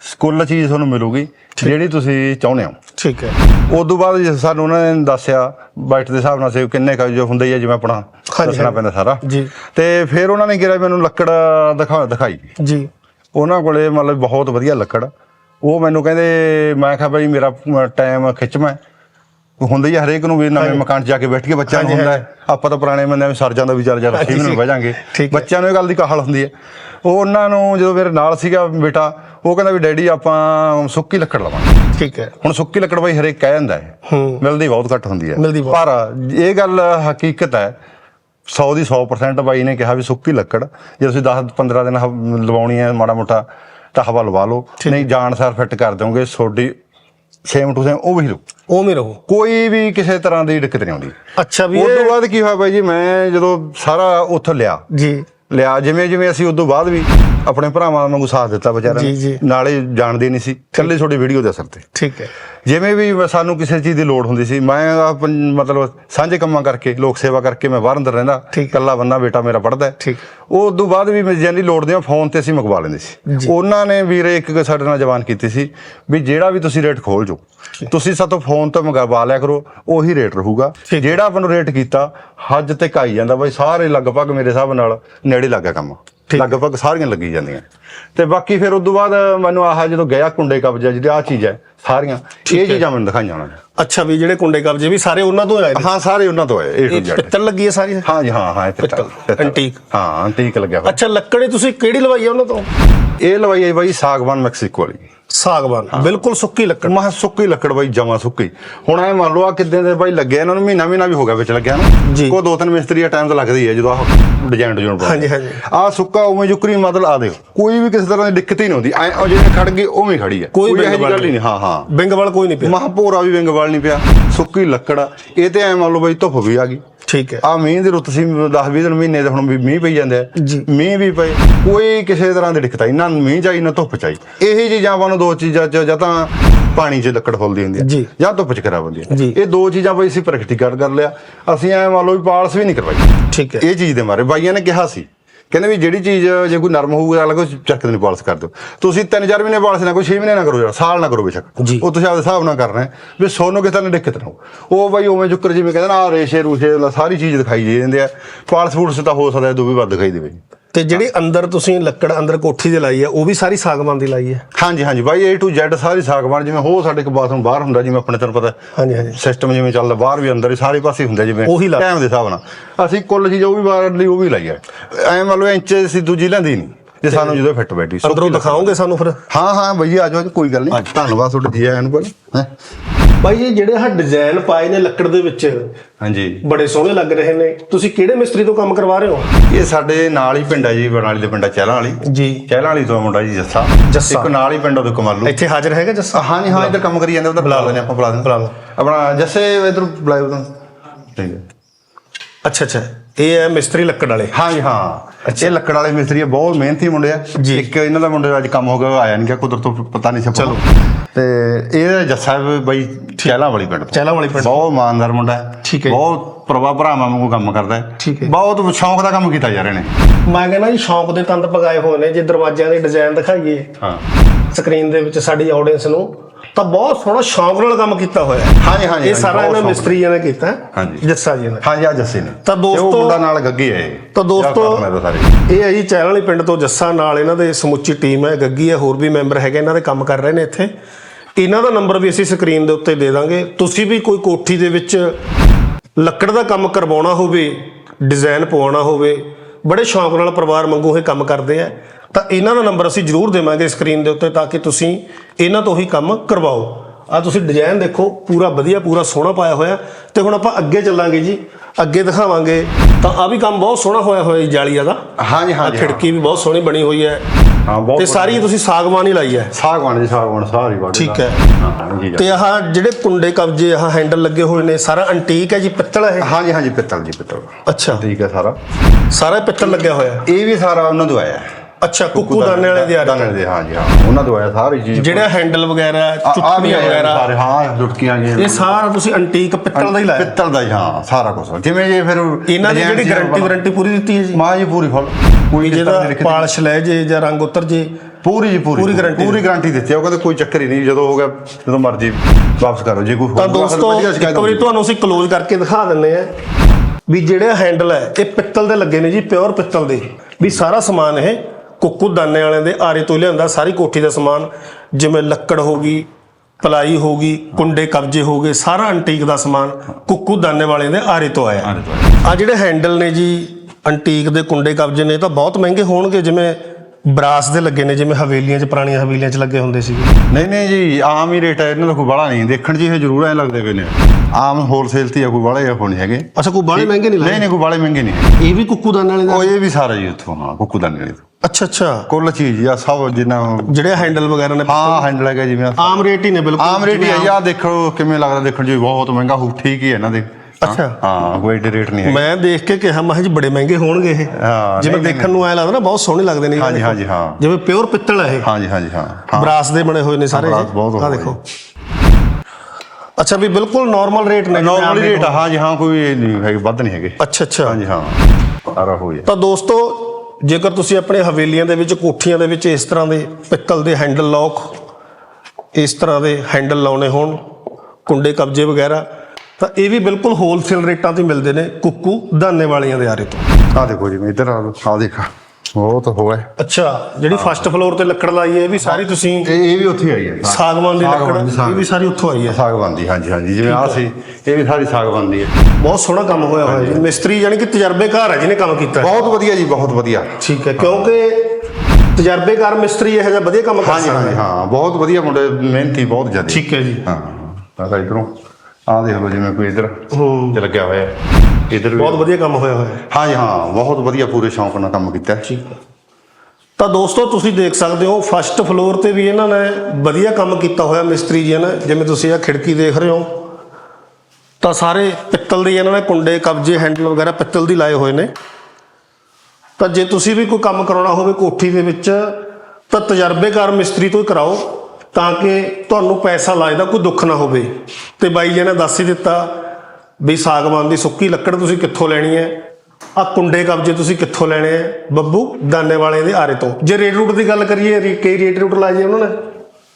ਸਕੂਲ ਚੀਜ਼ ਤੁਹਾਨੂੰ ਮਿਲੂਗੀ ਜਿਹੜੀ ਤੁਸੀਂ ਚਾਹੁੰਦੇ ਹੋ। ਠੀਕ ਹੈ। ਉਸ ਤੋਂ ਬਾਅਦ ਜੇ ਸਾਨੂੰ ਉਹਨਾਂ ਨੇ ਦੱਸਿਆ ਬਾਈਟ ਦੇ ਹਿਸਾਬ ਨਾਲ ਸੇ ਕਿੰਨੇ ਕੁ ਜੋ ਹੁੰਦਾ ਹੀ ਹੈ ਜਿਵੇਂ ਆਪਣਾ ਦੱਸਣਾ। ਪੈਂਦਾ ਸਾਰਾ। ਜੀ। ਤੇ ਫਿਰ ਉਹਨਾਂ ਨੇ ਕਿਹਾ ਮੈਨੂੰ ਲੱਕੜ ਦਿਖਾ ਦਿਖਾਈ। ਜੀ। ਉਹਨਾਂ ਕੋਲੇ ਮਤਲਬ ਬਹੁਤ ਵਧੀਆ ਲੱਕੜ। ਉਹ ਮੈਨੂੰ ਕਹਿੰਦੇ ਮੈਂ ਕਿਹਾ ਬਈ ਮੇਰਾ ਟਾਈਮ ਖਿੱਚਵਾਂ ਹੁੰਦਾ ਹੀ ਆ ਹਰੇਕ ਨੂੰ ਵੀ ਨਵੇਂ ਮਕਾਨ 'ਚ ਜਾ ਕੇ ਬੈਠ ਕੇ ਬੱਚਿਆਂ ਨੂੰ ਹਾਂਜੀ, ਹੁੰਦਾ ਹੈ। ਆਪਾਂ ਤਾਂ ਪੁਰਾਣੇ ਬੰਦਿਆਂ ਵੀ ਸਰ ਜਾਂਦਾ ਵੀ ਚੱਲ ਚੱਲ ਹਾਂਜੀ, 6 ਮਹੀਨੇ ਬਹਿ ਜਾਾਂਗੇ। ਠੀਕ ਹੈ। ਬੱਚਿਆਂ ਨੂੰ ਇਹ ਗੱਲ ਦੀ ਕਾਹਲ ਹੁੰਦੀ ਹੈ। ਉਹ ਉਹਨਾਂ ਨੂੰ ਜਦੋਂ ਮੇਰੇ ਨਾਲ ਸੀਗਾ ਬੇਟਾ ਉਹ ਕਹਿੰਦਾ ਵੀ ਡੈਡੀ ਆਪਾਂ ਸੁੱਕੀ ਲੱਕੜ ਲਵਾਂਗੇ। ਠੀਕ ਹੈ। ਹੁਣ ਸੁੱਕੀ ਲੱਕੜ ਬਈ ਹਰੇਕ ਕਹਿ ਜਾਂਦਾ ਹੈ। ਹੂੰ। ਮਿਲਦੀ ਬਹੁਤ ਘੱਟ ਹੁੰਦੀ ਹੈ। ਮਿਲਦੀ ਬਹੁਤ। ਪਰ ਇਹ ਗੱਲ ਹਕੀਕਤ ਹੈ 100 ਦੀ 100% ਬਾਈ ਨੇ ਕਿਹਾ ਵੀ ਸੁੱਕੀ ਲੱਕੜ ਜੇ ਤੁਸੀਂ 10 15 ਦਿਨ ਹ- ਲਵਾਉਣੀ ਹੈ ਮਾੜਾ ਮੋਟਾ ਤਾਂ ਹਵਾ ਲਵਾ ਲਓ। ਨਹੀਂ ਜਾਣ ਸਾਰ ਫਿੱਟ ਕਰ ਦੋਗੇ ਤੁਹਾਡੀ ਸੇਮ ਟੂ ਸੇਮ ਉਹ ਵੀ ਉਹ ਮੇ ਰਹੋ। ਕੋਈ ਵੀ ਕਿਸੇ ਤਰ੍ਹਾਂ ਦੀ ਦਿੱਕਤ ਨਹੀਂ ਆਉਂਦੀ। ਅੱਛਾ ਵੀ ਉਸ ਤੋਂ ਬਾਅਦ ਕੀ ਹੋਇਆ ਬਾਈ ਜੀ ਮੈਂ ਜਦੋਂ ਸਾਰਾ ਉੱਥੋਂ ਲਿਆ। ਜੀ। ਲਿਆ ਜਿਵੇਂ ਜਿਵੇਂ ਅਸੀਂ ਉਸ ਤੋਂ ਬਾਅਦ ਵੀ ਆਪਣੇ ਭਰਾਵਾਂ ਵਾਂਗੂ ਸਾਥ ਦਿੱਤਾ ਵਿਚਾਰਿਆਂ ਜੀ, ਨਾਲੇ ਜਾਣਦੇ ਨਹੀਂ ਸੀ। ਇਕੱਲੇ ਤੁਹਾਡੀ ਵੀਡੀਓ ਦੇ ਅਸਰ ਤੇ। ਠੀਕ ਹੈ। ਜਿਵੇਂ ਵੀ ਸਾਨੂੰ ਕਿਸੇ ਚੀਜ਼ ਦੀ ਲੋੜ ਹੁੰਦੀ ਸੀ ਮੈਂ ਆਪਨ ਮਤਲਬ ਸਾਂਝੇ ਕੰਮਾਂ ਕਰਕੇ ਲੋਕ ਸੇਵਾ ਕਰਕੇ ਮੈਂ ਬਾਹਰ ਅੰਦਰ ਰਹਿੰਦਾ ਠੀਕ। ਇਕੱਲਾ ਬੰਦਾ ਬੇਟਾ ਮੇਰਾ ਪੜਦਾ ਠੀਕ। ਉਹ ਉਦੋਂ ਬਾਅਦ ਵੀ ਮੈਂ ਜਿੰਨੀ ਲੋੜ ਦੀਆਂ ਫੋਨ ਤੇ ਅਸੀਂ ਮੰਗਵਾ ਲੈਂਦੇ ਸੀ। ਉਹਨਾਂ ਨੇ ਵੀਰੇ ਇੱਕ ਸਾਡੇ ਨਾਲ ਜਵਾਨ ਕੀਤੀ ਸੀ ਵੀ ਜਿਹੜਾ ਵੀ ਤੁਸੀਂ ਰੇਟ ਖੋਲ ਜੋ ਤੁਸੀਂ ਸਾਤੋਂ ਫੋਨ ਤੋਂ ਮੰਗਵਾ ਲਿਆ ਕਰੋ ਉਹੀ ਰੇਟ ਰਹੂਗਾ। ਠੀਕ। ਜਿਹੜਾ ਆਪਾਂ ਨੂੰ ਰੇਟ ਕੀਤਾ ਹੱਜ ਤੇ ਆਈ ਜਾਂਦਾ ਬਾਈ ਸਾਰੇ ਲਗਭਗ ਮੇਰੇ ਹਿਸਾਬ ਨਾਲ ਨੇੜੇ ਲੱਗਾ ਕੰਮ। ਲਗਭਗ ਸਾਰੀਆਂ ਲੱਗੀ ਜਾਂਦੀਆਂ। ਤੇ ਬਾਕੀ ਫਿਰ ਉਸ ਤੋਂ ਬਾਅਦ ਮੈਨੂੰ ਆਹ ਜਦੋਂ ਗਿਆ ਕੁੰਡੇ ਕਬਜ਼ਾ ਜਿਹੜੀ ਆਹ ਚੀਜ਼ ਹੈ ਸਾਰੀਆਂ ਇਹ ਚੀਜ਼ਾਂ ਮੈਨੂੰ ਦਿਖਾਈਆਂ ਉਹਨਾਂ ਨੇ। ਅੱਛਾ ਵੀ ਜਿਹੜੇ ਕੁੰਡੇ ਕਬਜੇ ਵੀ ਸਾਰੇ ਉਹਨਾਂ ਤੋਂ ਆਏ ਨੇ? ਹਾਂ ਸਾਰੇ ਉਹਨਾਂ ਤੋਂ ਆਏ ਇਹ Z ਪਿੱਤਲ ਲੱਗੀ ਹੈ ਸਾਰੀ? ਹਾਂ ਜੀ ਹਾਂ ਹਾਂ ਪਿੱਤਲ antique। ਹਾਂ ਐਂਟੀਕ ਲੱਗਿਆ ਹੋਇਆ। ਅੱਛਾ ਲੱਕੜੀ ਤੁਸੀਂ ਕਿਹੜੀ ਲਵਾਈ ਹੈ ਉਹਨਾਂ ਤੋਂ? ਇਹ ਲਵਾਈ ਹੈ ਬਾਈ ਸਾਗਵਾਨ ਮੈਕਸੀਕੋ ਵਾਲੀ। ਸਾਗਵਾਨ ਬਿਲਕੁਲ ਸੁੱਕੀ ਲੱਕੜ। ਮਹਾ ਸੁੱਕੀ ਲੱਕੜ ਬਾਈ ਜਮਾ ਸੁੱਕੀ। ਹੁਣ ਐ ਮੰਨ ਲਓ ਆ ਕਿੱਦਾਂ ਦੇ ਬਾਈ ਲੱਗੇ ਇਹਨਾਂ ਨੂੰ ਮਹੀਨਾ ਮਹੀਨਾ ਵੀ ਹੋ ਗਿਆ ਵਿੱਚ ਲੱਗਿਆ ਨਾ। ਕੋ ਦੋ ਤਿੰਨ ਮਿਸਤਰੀ ਆ ਟਾਈਮ ਤਾਂ ਲੱਗਦੀ ਹੈ ਜਦੋਂ ਆਹ ਡਿਜ਼ਾਈਨ ਡਿਜ਼ਾਈਨ ਹਾਂਜੀ, ਹਾਂਜੀ। ਆ ਸੁੱਕਾ ਉਵੇਂ ਜੁਕਰੀ ਮਤਲਬ ਆ ਦੇਖੋ ਕੋਈ ਵੀ ਕਿਸੇ ਤਰ੍ਹਾਂ ਦੀ ਦਿੱਕਤ ਹੀ ਨਹੀਂ ਹੁੰਦੀ। ਐ ਜਿਵੇਂ ਖੜ ਗਈ ਉਵੇਂ ਖੜੀ ਹੈ ਕੋਈ ਇਹੋ ਬਿੰਗ ਜਿਹੀ ਵਾਲ ਗੱਲ ਹੀ ਨਹੀਂ। ਹਾਂ ਹਾਂ। ਬਿੰਗ ਵਾਲ ਕੋਈ ਨਹੀਂ ਪਿਆ। ਮਹਾਪੂਰਾ ਵੀ ਵਿੰਗ ਵਾਲ ਨਹੀਂ ਪਿਆ। ਸੁੱਕੀ ਲੱਕੜ ਆ। ਇਹ ਤੇ ਐ ਮੰਨ ਲਓ ਬਾਈ ਧੁੱਪ ਵੀ ਆ ਗਈ। ਠੀਕ ਹੈ। ਆ ਮੀਂਹ ਦੀ ਰੁੱਤ ਸੀ 10 20 ਦਿਨ ਮਹੀਨੇ ਦੇ ਹੁਣ ਵੀ ਮੀਂਹ ਪਈ ਜਾਂਦੇ ਆ। ਮੀਂਹ ਵੀ ਪਏ। ਕੋਈ ਕਿਸੇ ਤਰ੍ਹਾਂ ਦੀ ਦਿੱਕਤ ਆਈ। ਨਾ ਮੀਂਹ ਚਾਈ ਨਾ ਧੁੱਪ ਚਾਈ ਇਹੀ ਚੀਜ਼ਾਂ ਆਪਾਂ ਨੂੰ ਦੋ ਚੀਜ਼ਾਂ ਚ ਜਾਂ ਤਾਂ ਪਾਣੀ 'ਚ ਲੱਕੜ ਫੁੱਲਦੀ ਹੁੰਦੀ। ਹੈ ਜਾਂ। ਧੁੱਪ 'ਚ ਖਰਾਬ ਹੁੰਦੀ ਜੀ। ਹੈ ਇਹ ਦੋ ਚੀਜ਼ਾਂ ਬਈ ਅਸੀਂ ਪ੍ਰੈਕਟੀਕਲ ਕਰ ਲਿਆ। ਅਸੀਂ ਐ ਮੰਨ ਲਓ ਵੀ ਪਾਲਸ ਵੀ ਨਹੀਂ ਕਰਵਾਈ। ਠੀਕ ਹੈ। ਇਹ ਚੀਜ਼ ਦੇ ਮਾਰੇ। ਬਾਈਆਂ ਨੇ ਕਿਹਾ ਸੀ ਕਹਿੰਦੇ ਵੀ ਜਿਹੜੀ ਚੀਜ਼ ਜੇ ਕੋਈ ਨਰਮ ਹੋਊਗਾ ਅਲੱਗ ਚੱਕ ਦੇ ਨਹੀਂ ਪਾਲਸ ਕਰ ਦਿਓ। ਤੁਸੀਂ ਤਿੰਨ ਚਾਰ ਮਹੀਨੇ ਪਾਲਸ ਨਾ ਕੋਈ 6 ਮਹੀਨੇ ਨਾ ਕਰੋ ਯਾਰ ਸਾਲ ਨਾ ਕਰੋ ਬੇਸ਼ੱਕ। ਜੀ। ਉਹ ਤੁਸੀਂ ਆਪਦੇ ਹਿਸਾਬ ਨਾਲ ਕਰਨਾ ਹੈ। ਵੀ ਸੋਨੂੰ ਕਿਸੇ ਨੇ ਦਿੱਕਤ ਨਾ ਹੋ ਉਹ ਬਾਈ ਉਵੇਂ ਜੁਕਰ ਜਿਵੇਂ ਕਹਿੰਦੇ ਨਾ ਆਹ ਰੇਸ਼ੇ ਰੂਸ਼ੇ ਵਾਲਾ ਸਾਰੀ ਚੀਜ਼ ਦਿਖਾਈ ਦੇ ਦਿੰਦੇ ਆ। ਪਾਲਸ ਫੂਡਸ ਤਾਂ ਹੋ ਸਕਦਾ ਤੋਂ ਵੀ ਵੱਧ ਦਿਖਾਈ ਦੇਵੇ। ਤੇ ਜਿਹੜੀ ਅੰਦਰ ਤੁਸੀਂ ਲੱਕੜ ਅੰਦਰ ਕੋਠੀ ਦੇ ਲਾਈ ਹੈ ਉਹ ਵੀ ਸਾਰੀ ਸਾਗਵਾਨ ਦੀ ਲਾਈ ਹੈ? ਹਾਂਜੀ ਹਾਂਜੀ। ਬਾਈ A to Z ਸਾਰੀ ਸਾਗਵਾਨ ਜਿਵੇਂ ਹੋ ਸਾਡੇ ਇੱਕ ਬਾਥਰੂਮ ਬਾਹਰ ਹੁੰਦਾ ਜਿਵੇਂ ਆਪਣੇ ਤੈਨੂੰ ਪਤਾ ਹਾਂਜੀ ਹਾਂਜੀ। ਸਿਸਟਮ ਜਿਵੇਂ ਚੱਲਦਾ ਬਾਹਰ ਵੀ ਅੰਦਰ ਹੀ ਸਾਰੇ ਪਾਸੇ ਹੁੰਦਾ ਜਿਵੇਂ ਉਹੀ ਲਾ- ਟਾਈਮ ਦੇ ਹਿਸਾਬ ਨਾਲ। ਅਸੀਂ ਕੁੱਲ ਚੀਜ਼ ਉਹ ਵੀ ਬਾਹਰ ਲਈ ਉਹ ਵੀ ਲਾਈ ਹੈ। ਐ ਮੰਨ ਲਓ ਇੰਚ ਅਸੀਂ ਦੂਜੀ ਲੈਂਦੀ ਨਹੀਂ ਜੇ ਸਾਨੂੰ ਜਦੋਂ ਫਿੱਟ ਬੈਠੀ ਅੰਦਰੋਂ ਦਿਖਾਓਗੇ ਸਾਨੂੰ ਫਿਰ? ਹਾਂ ਹਾਂ ਬਈ ਆ ਜਾਓ ਕੋਈ ਗੱਲ ਨਹੀਂ। ਧੰਨਵਾਦ ਤੁਹਾਡੇ ਜੀ ਆਇਆਂ ਨੂੰ ਹੈਂ। ਬਾਈ ਇਹ ਜਿਹੜੇ ਆ ਡਿਜ਼ਾਈਨ ਪਾਏ ਨੇ ਲੱਕੜ ਦੇ ਵਿੱਚ ਹਾਂਜੀ। ਬੜੇ ਸੋਹਣੇ ਲੱਗ ਰਹੇ ਨੇ। ਤੁਸੀਂ ਕਿਹੜੇ ਮਿਸਤਰੀ ਤੋਂ ਕੰਮ ਕਰਵਾ ਰਹੇ ਹੋ? ਇਹ ਸਾਡੇ ਨਾਲ ਹੀ ਪਿੰਡ ਹੈ ਜੀ ਬਰਨਾਲੀ ਦੇ ਪਿੰਡ ਹੈ ਚਹਿਲਾਂ ਵਾਲੀ। ਜੀ। ਚਹਿਲਾਂ ਵਾਲੀ ਤੋਂ ਮੁੰਡਾ ਜੀ ਜੱਸਾ। ਜੱਸਾ। ਇੱਕ ਨਾਲ ਹੀ ਪਿੰਡ ਉਹਦੇ ਕਮਾਲੂ ਇੱਥੇ ਹਾਜ਼ਰ ਹੈਗਾ ਜੱਸਾ? ਹਾਂਜੀ ਹਾਂ ਇੱਧਰ ਕੰਮ ਕਰੀ ਜਾਂਦੇ ਉਧਰ ਬੁਲਾ ਲੈਂਦੇ ਆਪਾਂ ਬੁਲਾ ਦਿੰਦੇ। ਬੁਲਾ ਲਓ। ਆਪਣਾ ਜੱਸੇ ਇਧਰ ਬੁਲਾਇਓ ਤਾਂ। ਠੀਕ ਹੈ। ਅੱਛਾ ਅੱਛਾ। ਇਹ ਹੈ ਮਿਸਤਰੀ ਲੱਕੜ ਵਾਲੇ। ਹਾਂਜੀ ਹਾਂ। ਇਹ ਲੱਕੜ ਵਾਲੇ ਮਿਸਤਰੀ ਆ ਬਹੁਤ ਮਿਹਨਤੀ ਮੁੰਡੇ ਆ। ਇੱਕ ਇਹਨਾਂ ਦਾ ਮੁੰਡੇ ਅੱਜ ਕੰਮ ਹੋ ਗਿਆ ਆਇਆ ਨਹੀਂ ਗਿਆ ਕੁਦਰਤ ਤੋਂ ਪਤਾ ਨਹੀਂ ਸੀ ਚਲੋ। ਤੇ ਇਹ ਜੱਸਾ ਬਈ ਚਹਿਲਾਂ ਵਾਲੀ ਪਿੰਡ ਤੋਂ। ਚਹਿਲਾਂ ਵਾਲੀ ਪਿੰਡ। ਬਹੁਤ ਇਮਾਨਦਾਰ ਮੁੰਡਾ ਹੈ ਠੀਕ ਹੈ। ਬਹੁਤ ਪ੍ਰਭਾ ਭਰਾਵਾਂ ਵਾਂਗੂ ਕੰਮ ਕਰਦਾ ਹੈ ਠੀਕ ਹੈ। ਬਹੁਤ ਸ਼ੌਂਕ ਦਾ ਕੰਮ ਕੀਤਾ ਜਾ ਰਹੇ ਨੇ ਮੈਂ ਕਹਿੰਦਾ ਜੀ ਸ਼ੌਂਕ ਦੇ ਤੰਦ ਪਗਾਏ ਹੋਏ ਨੇ ਜੇ ਦਰਵਾਜ਼ਿਆਂ ਦੇ ਡਿਜ਼ਾਈਨ ਦਿਖਾਈਏ ਹਾਂ ਸਕਰੀਨ ਦੇ ਵਿੱਚ ਸਾਡੀ ਆਡੀਅנס ਨੂੰ ਤਾਂ ਬਹੁਤ ਸੋਹਣਾ ਸ਼ੌਂਕ ਨਾਲ ਕੰਮ ਕੀਤਾ ਹੋਇਆ ਹੈ ਹਾਂਜੀ ਹਾਂਜੀ ਇਹ ਸਾਰਾ ਇਹਨਾਂ ਸ਼ੌਂਕ। ਮਿਸਤਰੀਆਂ ਨੇ ਕੀਤਾ ਹੈ। ਹਾਂਜੀ। ਜੱਸਾ ਜੀ ਨੇ ਹਾਂਜੀ ਆ ਜੱਸੇ ਨੇ ਤਾਂ ਦੋਸਤੋ- ਮੁੰਡਾ ਨਾਲ ਗੱਗੀ ਹੈ ਇਹ। ਤਾਂ ਦੋਸਤੋ ਇਹ partner ਆ ਸਾਰੇ ਇਹ ਹੈ ਜੀ ਚੈਨਲ ਵਾਲੀ ਪਿੰਡ ਤੋਂ ਜੱਸਾ ਨਾਲ ਇਹਨਾਂ ਦੇ ਸਮੁੱਚੀ ਟੀਮ ਹੈ ਗੱਗੀ ਹੈ ਹੋਰ ਵੀ ਮੈਂਬਰ ਹੈਗੇ ਇਹਨਾਂ ਦੇ ਕੰਮ ਕਰ ਰਹੇ ਨੇ ਇੱਥੇ ਇਹਨਾਂ ਦਾ ਨੰਬਰ ਵੀ ਅਸੀਂ ਸਕਰੀਨ ਦੇ ਉੱਤੇ ਦੇ ਦਾਂਗੇ ਤੁਸੀਂ ਵੀ ਕੋਈ ਕੋਠੀ ਦੇ ਵਿੱਚ ਲੱਕੜ ਦਾ ਕੰਮ ਕਰਵਾਉਣਾ ਹੋਵੇ ਡਿਜ਼ਾਈਨ ਪਵਾਉਣਾ ਹੋਵੇ ਬੜੇ ਸ਼ੌਂਕ ਨਾਲ ਪਰਿਵਾਰ ਵਾਂਗੂ ਇਹ ਕੰਮ ਕਰਦੇ ਆ ਤਾਂ ਇਹਨਾਂ ਦਾ ਨੰਬਰ ਅਸੀਂ ਜ਼ਰੂਰ ਦੇਵਾਂਗੇ ਸਕਰੀਨ ਦੇ ਉੱਤੇ ਤਾਂ ਕਿ ਤੁਸੀਂ ਇਹਨਾਂ ਤੋਂ ਹੀ ਕੰਮ ਕਰਵਾਓ। ਆ ਤੁਸੀਂ ਡਿਜ਼ਾਈਨ ਦੇਖੋ ਪੂਰਾ ਵਧੀਆ ਪੂਰਾ ਸੋਹਣਾ ਪਾਇਆ ਹੋਇਆ। ਤੇ ਹੁਣ ਆਪਾਂ ਅੱਗੇ ਚੱਲਾਂਗੇ ਜੀ ਅੱਗੇ ਦਿਖਾਵਾਂਗੇ। ਤਾਂ ਆ ਵੀ ਕੰਮ ਬਹੁਤ ਸੋਹਣਾ ਹੋਇਆ ਹੋਇਆ ਜੀ ਜਾਲੀਆ ਦਾ। ਹਾਂਜੀ ਹਾਂਜੀ ਖਿੜਕੀ ਵੀ ਬਹੁਤ ਸੋਹਣੀ ਬਣੀ ਹੋਈ ਹੈ। ਹਾਂ ਬਹੁਤ ਤੇ ਸਾਰੀ ਤੁਸੀਂ ਸਾਗਵਾਨ ਹੀ ਲਾਈ ਹੈ। ਸਾਗਵਾਨ ਜੀ ਸਾਗਵਾਨ ਸਾਰੀ ਬਾੜੀ ਠੀਕ ਹੈ। ਤੇ ਆਹ ਜਿਹੜੇ ਕੁੰਡੇ ਕਬਜੇ ਆਹ ਹੈਂਡਲ ਲੱਗੇ ਹੋਏ ਨੇ ਸਾਰਾ ਐਂਟੀਕ ਹੈ ਜੀ ਪਿੱਤਲ ਹੈ? ਹਾਂਜੀ ਹਾਂਜੀ ਪਿੱਤਲ ਜੀ ਪਿੱਤਲ। ਅੱਛਾ। ਠੀਕ ਹੈ ਸਾਰਾ। ਸਾਰਾ ਪਿੱਤਲ ਲੱਗਿਆ ਹੋਇਆ। ਇਹ ਵੀ ਸਾਰਾ ਉਹਨਾਂ ਤੋਂ ਆਇਆ ਹੈ। ਅੱਛਾ ਕੁੱਕੂ ਦਾਨੇ ਵਾਲੇ ਦੇ ਆ ਰਹੇ। ਦੇ ਹਾਂਜੀ ਹਾਂ। ਉਹਨਾਂ ਤੋਂ ਆਇਆ ਸਾਰੀ ਚੀਜ਼ ਜਿਹੜਾ ਹੈਂਡਲ ਵਗੈਰਾ ਆ- ਆ ਵੀ ਚੁੱਕੀਆਂ ਆਇਆ ਵਗੈਰਾ। ਸਾਰੇ ਹਾਂ ਜੁਟਕੀਆਂ ਜੀ। ਇਹ ਸਾਰਾ ਤੁਸੀਂ ਐਂਟੀਕ ਪਿੱਤਲ ਦਾ ਹੀ ਲਾਇਆ। ਪਿੱਤਲ ਦਾ ਹੀ ਹਾਂ ਸਾਰਾ ਕੁਝ ਜਿਵੇਂ ਜੇ ਫਿਰ ਇਹਨਾਂ ਦੀ ਜਿਹੜੀ ਗਾਰੰਟੀ ਵਾਰੰਟੀ ਪੂਰੀ ਦਿੱਤੀ ਹੈ ਜੀ। ਮਾਂ ਜੀ ਪੂਰੀ ਫੁੱਲ। ਕੋਈ ਜਿਹਦਾ ਪਾਲਿਸ਼ ਲੈ ਜੇ ਜਾਂ ਰੰਗ ਉਤਰ ਜੇ। ਪੂਰੀ ਜੀ ਪੂਰੀ। ਪੂਰੀ guarantee ਪੂਰੀ ਗਾਰੰਟੀ ਦਿੱਤੀ ਆ। ਉਹ ਕਹਿੰਦੇ ਕੋਈ ਚੱਕਰ ਹੀ ਨਹੀਂ। ਜਦੋਂ ਹੋ ਗਿਆ ਜਦੋਂ ਮਰਜ਼ੀ ਵਾਪਸ ਕਰੋ। ਜੇ ਕੋਈ ਤਾਂ ਦੋਸਤੋ ਇੱਕ ਵਾਰੀ। ਤੁਹਾਨੂੰ ਅਸੀਂ ਕਲੋਜ਼ ਕਰਕੇ ਦਿਖਾ ਦਿੰਨੇ ਆ ਵੀ ਜਿਹੜੇ ਹੈਂਡਲ ਹੈ ਇਹ ਪਿੱਤਲ ਦੇ ਲੱਗੇ ਨੇ ਜੀ ਪਿਓਰ ਪਿੱਤਲ ਦੇ। ਵੀ ਸਾਰਾ ਸਮਾਨ ਇਹ ਕੁੱਕੂ ਦਾਨੇ ਵਾਲਿਆਂ ਦੇ ਆਰੇ ਤੋਂ ਲਿਆਂਦਾ ਸਾਰੀ ਕੋਠੀ ਦਾ ਸਮਾਨ ਜਿਵੇਂ ਲੱਕੜ ਹੋ ਗਈ ਪਲਾਈ ਹੋ ਗਈ ਕੁੰਡੇ ਕਬਜੇ ਹੋ ਗਏ ਸਾਰਾ ਐਂਟੀਕ ਦਾ ਸਮਾਨ ਕੁੱਕੂ ਦਾਨੇ ਵਾਲਿਆਂ ਦੇ ਆਰੇ ਤੋਂ ਆਇਆ। ਆ ਜਿਹੜੇ ਹੈਂਡਲ ਨੇ ਜੀ ਐਂਟੀਕ ਦੇ ਕੁੰਡੇ ਕਬਜੇ ਨੇ ਤਾਂ ਬਹੁਤ ਮਹਿੰਗੇ ਹੋਣਗੇ ਜਿਵੇਂ ਬਰਾਸ ਦੇ ਲੱਗੇ ਨੇ ਜਿਵੇਂ ਹਵੇਲੀਆਂ 'ਚ ਪੁਰਾਣੀਆਂ ਹਵੇਲੀਆਂ 'ਚ ਲੱਗੇ ਹੁੰਦੇ ਸੀਗੇ। ਨਹੀਂ ਨਹੀਂ ਜੀ ਆਮ ਹੀ ਰੇਟ ਹੈ ਇਹਨਾਂ ਦਾ ਕੋਈ ਬਾਹਲਾ ਨਹੀਂ ਦੇਖਣ 'ਚ ਇਹ ਜ਼ਰੂਰ ਐ ਲੱਗਦੇ ਪਏ ਨੇ। ਆਮ ਹੋਲਸੇਲ ਤੇ ਆ ਕੋਈ ਬਾਹਲੇ ਕੋਈ ਨਹੀਂ ਹੈਗੇ। ਅੱਛਾ ਕੋਈ ਬਾਹਲੇ ਮਹਿੰਗੇ ਨਹੀਂ ਨਹੀਂ ਨਹੀਂ ਕੋਈ ਬਾਹਲੇ ਮਹਿੰਗੇ ਨਹੀਂ। ਇਹ ਵੀ ਕੁੱਕੂ ਦਾਨੇ ਵਾਲੇ ਦਾ? ਉਹ ਇਹ ਵੀ ਸਾਰਾ ਜੀ ਉੱਥੋਂ ਹਾਂ ਕੁੱਕੂ ਦਾਨੇ ਵਾਲੇ ਅੱਛਾ ਅੱਛਾ। ਕੁੱਲ ਚੀਜ਼ ਆ ਸਭ ਜਿੰਨਾ ਜਿਹੜੇ ਹੈਂਡਲ ਵਗੈਰਾ ਨੇ ਹਾਂ ਹੈਂਡਲ ਹੈਗਾ ਜਿਵੇਂ ਆਮ ਰੇਟ ਹੀ ਨੇ ਬਿਲਕੁਲ ਆਮ ਰੇਟ ਹੀ ਜੀ ਆਹ ਦੇਖੋ ਕਿਵੇਂ ਲੱਗਦਾ ਦੇਖਣ ਵੀ ਬਹੁਤ ਮਹਿੰਗਾ ਹੋ ਠੀਕ ਹੀ ਹੈ ਇਹਨਾਂ ਦੇ। ਅੱਛਾ। ਹਾਂ ਕੋਈ ਏਡੇ ਰੇਟ ਨਹੀਂ ਹੈ ਮੈਂ ਦੇਖ ਕੇ ਕਿਹਾ ਮੈਂ ਕਿਹਾ ਜੀ ਬੜੇ ਮਹਿੰਗੇ ਹੋਣਗੇ ਇਹ। ਹਾਂ, ਜਿਵੇਂ ਨਹੀਂ, ਦੇਖਣ ਨੂੰ ਐ ਲੱਗਦਾ ਨਾ ਬਹੁਤ ਸੋਹਣੇ ਲੱਗਦੇ ਨੇ ਹਾਂਜੀ। ਹਾਂਜੀ ਹਾਂ। ਜਿਵੇਂ ਪਿਓਰ ਪਿੱਤਲ ਹੈ ਇਹ। ਹਾਂਜੀ ਹਾਂਜੀ ਹਾਂ ਹਾਂ। ਬਰਾਸ ਦੇ ਬਣੇ ਹੋਏ ਨੇ ਸਾਰੇ ਬਰਾਸ ਬਹੁਤ ਆ ਦੇਖੋ। ਅੱਛਾ ਵੀ ਬਿਲਕੁਲ ਨਾਰਮਲ ਰੇਟ ਨੇ ਜਿਵੇਂ ਨਾਰਮਲ ਰੇਟ ਆ ਹਾਂਜੀ ਹਾਂ ਕੋਈ ਇਹ ਨਹੀਂ ਹੈਗੇ ਵੱਧ ਨਹੀਂ ਹੈਗੇ। ਅੱਛਾ ਅੱਛਾ। ਹਾਂਜੀ ਹਾਂ। ਸਾਰਾ ਹੋ ਗਿਆ। ਤਾਂ ਦੋਸਤੋ ਜੇਕਰ ਤੁਸੀਂ ਆਪਣੇ ਹਵੇਲੀਆਂ ਦੇ ਵਿੱਚ, ਕੋਠੀਆਂ ਦੇ ਵਿੱਚ ਇਸ ਤਰ੍ਹਾਂ ਦੇ ਪਿੱਤਲ ਦੇ ਹੈਂਡਲ ਲੌਕ ਇਸ ਤਰ੍ਹਾਂ ਦੇ ਹੈਂਡਲ ਲਾਉਣੇ ਹੋਣ, ਕੁੰਡੇ, ਕਬਜੇ ਵਗੈਰਾ, ਤਾਂ ਇਹ ਵੀ ਬਿਲਕੁਲ ਹੋਲਸੇਲ ਰੇਟਾਂ ਤੇ ਮਿਲਦੇ ਨੇ ਕੁੱਕੂ, ਦਾਨੇ ਵਾਲੀਆਂ ਦੇ ਆਰੇ ਤੋਂ। ਆ ਦੇਖੋ ਜੀ, ਮੈਂ ਇੱਧਰ ਆ ਆ ਦੇਖ। ਬਹੁਤ ਹੋਇਆ ਅੱਛਾ ਜਿਹੜੀ ਫਸਟ ਫਲੋਰ ਤੇ ਲੱਕੜ ਲਾਈ ਹੈ ਇਹ ਵੀ ਸਾਰੀ ਤੁਸੀਂ ਇਹ ਇਹ ਵੀ ਉੱਥੇ ਆਈ ਹੈ। ਸਾਗਵਾਨ ਦੀ ਲੱਕੜ ਇਹ ਵੀ ਸਾਰੀ ਉੱਥੋਂ ਆਈ ਹੈ। ਸਾਗਵਾਨ ਦੀ ਹਾਂਜੀ ਹਾਂਜੀ ਜਿਵੇਂ ਆ ਸੀ ਇਹ ਵੀ ਸਾਰੀ ਸਾਗਵਾਨ ਦੀ ਹੈ। ਬਹੁਤ ਸੋਹਣਾ ਕੰਮ ਹੋਇਆ ਹੋਇਆ ਜੀ। ਮਿਸਤਰੀ ਯਾਨੀ ਕਿ ਤਜਰਬੇਕਾਰ ਹੈ ਜਿਹਨੇ ਕੰਮ ਕੀਤਾ। ਬਹੁਤ ਵਧੀਆ ਜੀ ਬਹੁਤ ਵਧੀਆ। ਠੀਕ ਹੈ ਕਿਉਂਕਿ ਤਜਰਬੇਕਾਰ ਮਿਸਤਰੀ ਇਹੋ ਜਿਹਾ ਵਧੀਆ ਕੰਮ ਕਰ ਹਾਂਜੀ ਸਕਦਾ ਹਾਂਜੀ ਹੈ। ਹਾਂ ਬਹੁਤ ਵਧੀਆ ਮੁੰਡੇ ਮਿਹਨਤੀ ਬਹੁਤ ਜ਼ਿਆਦਾ। ਠੀਕ ਹੈ ਜੀ। ਹਾਂ ਤਾਂ ਇਧਰੋਂ ਆ ਦੇਖ ਲਓ ਜਿਵੇਂ ਕੋਈ ਇਧਰ ਤੇ ਲੱਗਿਆ ਹੋਇਆ। ਹੈ ਇਧਰ ਵੀ ਬਹੁਤ ਵਧੀਆ ਕੰਮ ਹੋਇਆ ਹੋਇਆ ਹੈ। ਹਾਂਜੀ ਹਾਂ ਬਹੁਤ ਵਧੀਆ ਪੂਰੇ ਸ਼ੌਂਕ ਨਾਲ ਕੰਮ ਕੀਤਾ ਹੈ। ਠੀਕ ਹੈ। ਤਾਂ ਦੋਸਤੋ ਤੁਸੀਂ ਦੇਖ ਸਕਦੇ ਹੋ ਫਸਟ ਫਲੋਰ ਤੇ ਵੀ ਇਹਨਾਂ ਨੇ ਵਧੀਆ ਕੰਮ ਕੀਤਾ ਹੋਇਆ ਮਿਸਤਰੀ ਜੀ ਨੇ। ਜਿਵੇਂ ਤੁਸੀਂ ਇਹ ਖਿੜਕੀ ਦੇਖ ਰਹੇ ਹੋ ਤਾਂ ਸਾਰੇ ਪਿੱਤਲ ਦੇ ਇਹਨਾਂ ਨੇ ਕੁੰਡੇ ਕਬਜੇ ਹੈਂਡਲ ਵਗੈਰਾ ਪਿੱਤਲ ਦੀ ਲਾਏ ਹੋਏ ਨੇ। ਤਾਂ ਜੇ ਤੁਸੀਂ ਵੀ ਕੋਈ ਕੰਮ ਕਰਾਉਣਾ ਹੋਵੇ ਕੋਠੀ ਦੇ ਵਿੱਚ ਤਾਂ ਤਜਰਬੇਕਾਰ ਮਿਸਤਰੀ ਤੋਂ ਹੀ ਕਰਾਓ। ਤਾਂ ਕਿ ਤੁਹਾਨੂੰ ਪੈਸਾ ਲਾਏ ਦਾ ਕੋਈ ਦੁੱਖ ਨਾ ਹੋਵੇ। ਤੇ ਬਾਈ ਜੀ ਨੇ ਦੱਸ ਹੀ ਦਿੱਤਾ ਵੀ ਸਾਗਵਾਨ ਦੀ ਸੁੱਕੀ ਲੱਕੜ ਤੁਸੀਂ ਕਿੱਥੋਂ ਲੈਣੀ ਹੈ? ਆ ਕੁੰਡੇ ਕਬਜੇ ਤੁਸੀਂ ਕਿੱਥੋਂ ਲੈਣੇ ਆ ਬੱਬੂ ਦਾਨੇ ਵਾਲੇ ਦੇ ਆਰੇ ਤੋਂ। ਜੇ ਰੇਟ ਰੂਟ ਦੀ ਗੱਲ ਕਰੀਏ ਕਈ ਰੇਟ ਰੂਟ ਲਾਏ ਜੀ ਉਹਨਾਂ ਨੇ?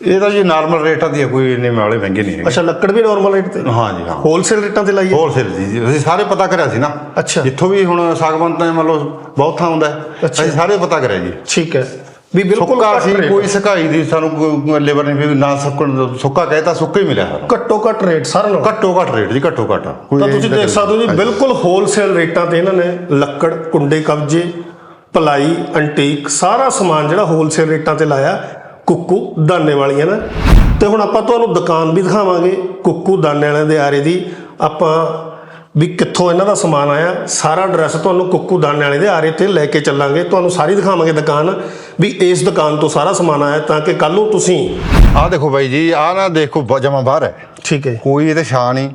ਇਹ ਤਾਂ ਜੀ ਨਾਰਮਲ ਰੇਟਾਂ ਦੀ ਹੈ, ਕੋਈ ਇੰਨੇ ਵਾਲੇ ਮਹਿੰਗੇ ਨਹੀਂ ਅੱਛਾ ਲੱਕੜ ਵੀ ਨਾਰਮਲ ਰੇਟ ਤੇ? ਹਾਂਜੀ ਹਾਂ। ਹੋਲਸੇਲ ਰੇਟਾਂ ਤੇ ਲਾਈਏ? ਹੋਲਸੇਲ ਜੀ ਜੀ। ਅਸੀਂ ਸਾਰੇ ਪਤਾ ਕਰਿਆ ਸੀ ਨਾ। ਅੱਛਾ। ਜਿੱਥੋਂ ਵੀ ਹੁਣ ਸਾਗਵਾਨ ਤਾਂ ਮੰਨ ਲਓ ਬਹੁਤ ਥਾਂ ਹੁੰਦਾ ਹੈ। ਅਸੀਂ ਸਾਰੇ ਪਤਾ ਕਰਿਆ ਜੀ। ਠੀਕ ਹੈ। ਵੀ ਬਿਲਕੁਲ ਸੁੱਕਾ ਘੱਟ ਸੀ rate। ਕੋਈ ਸਕਾਈ ਦੀ ਸਾਨੂੰ ਲੇਬਰ ਨਹੀਂ ਵੀ ਨਾ ਸੁੱਕਣ ਸੁੱਕਾ ਕਹੇ ਤਾਂ ਸੁੱਕਾ ਹੀ ਮਿਲਿਆ ਸਾਨੂੰ ਘੱਟੋ ਘੱਟ ਰੇਟ ਸਾਰਾ ਨਾਲੋਂ। ਘੱਟੋ ਘੱਟ ਰੇਟ ਜੀ ਘੱਟੋ ਘੱਟ। ਕੋਈ ਤਾਂ ਤੁਸੀਂ ਦੇਖ ਸਕਦੇ ਹੋ ਜੀ। ਬਿਲਕੁਲ ਹੋਲਸੇਲ ਰੇਟਾਂ ਤੇ ਇਹਨਾਂ ਨੇ ਲੱਕੜ ਕੁੰਡੇ ਕਬਜੇ ਪਲਾਈ ਅੰਟੀਕ ਸਾਰਾ ਸਮਾਨ ਜਿਹੜਾ ਹੋਲਸੇਲ ਰੇਟਾਂ ਤੇ ਲਾਇਆ ਕੁੱਕੂ ਦਾਨੇ ਵਾਲੀਆਂ ਨੇ। ਤੇ ਹੁਣ ਆਪਾਂ ਤੁਹਾਨੂੰ ਦੁਕਾਨ ਵੀ ਦਿਖਾਵਾਂਗੇ ਕੁੱਕੂ ਦਾਨੇ ਵਾਲਿਆਂ ਦੇ ਆਰੇ ਦੀ। ਆਪਾਂ ਵੀ ਕਿੱਥੋਂ ਇਹਨਾਂ ਦਾ ਸਮਾਨ ਆਇਆ? ਸਾਰਾ ਐਡਰੈਸ ਤੁਹਾਨੂੰ ਕੁੱਕੂ ਦਾਨੇ ਵਾਲੇ ਦੇ ਆਰੇ ਤੇ ਲੈ ਕੇ ਚੱਲਾਂਗੇ। ਤੁਹਾਨੂੰ ਸਾਰੀ ਦਿਖਾਵਾਂਗੇ ਦੁਕਾਨ ਵੀ ਇਸ ਦੁਕਾਨ ਤੋਂ ਸਾਰਾ ਸਮਾਨ ਆਇਆ ਤਾਂ ਕਿ ਕੱਲ ਨੂੰ ਤੁਸੀਂ ਆਹ ਦੇਖੋ ਬਾਈ ਜੀ ਆਹ ਨਾ ਦੇਖੋ ਜਮਾ ਬਾਹਰ ਹੈ। ਠੀਕ ਹੈ ਕੋਈ ਇਹਦੇ ਛਾਂ ਨਹੀਂ।